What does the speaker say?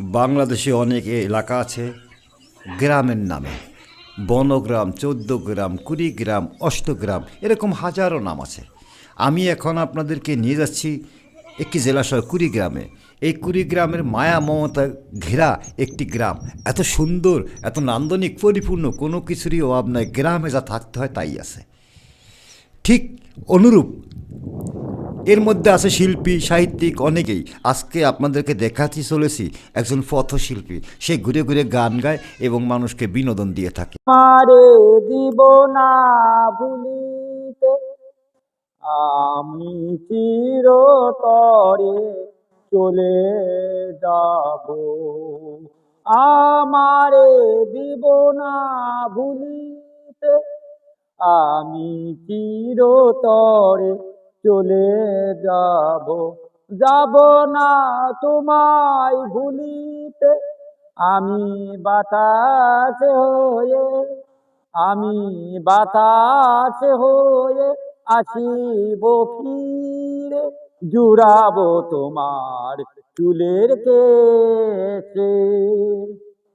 বাংলাদেশে অনেক এলাকা আছে, গ্রামের নামে। বনগ্রাম চোদ্দ গ্রাম কুড়িগ্রাম, অষ্টগ্রাম, এরকম হাজারো নাম আছে। আমি এখন আপনাদেরকে নিয়ে যাচ্ছি একটি জেলা শহর কুড়িগ্রামে। এই কুড়িগ্রামের মায়া মমতা ঘেরা একটি গ্রাম। এত সুন্দর, এত নান্দনিক, পরিপূর্ণ, কোনো কিছুরই অভাব নয় গ্রামে যা থাকতে হয় তাই আছে। ঠিক অনুরূপ এর মধ্যে আছে শিল্পী, সাহিত্যিক অনেকেই। আজকে আপনাদেরকে দেখাতে চলেছি একজন পথশিল্পী। সে ঘুরে ঘুরে গান গায় এবং মানুষকে বিনোদন দিয়ে থাকে। মারে দিব না ভুলিতে, আমি চিরতরে চলে যাব। আমারে দিব না ভুলিতে, আমি চিরতরে চলে যাব। যাব না তোমায় ভুলিতে। আমি বাতাস হয়ে, আমি বাতাস হয়ে আসিব ফিরে। জুড়াবো তোমার চুলের কেসে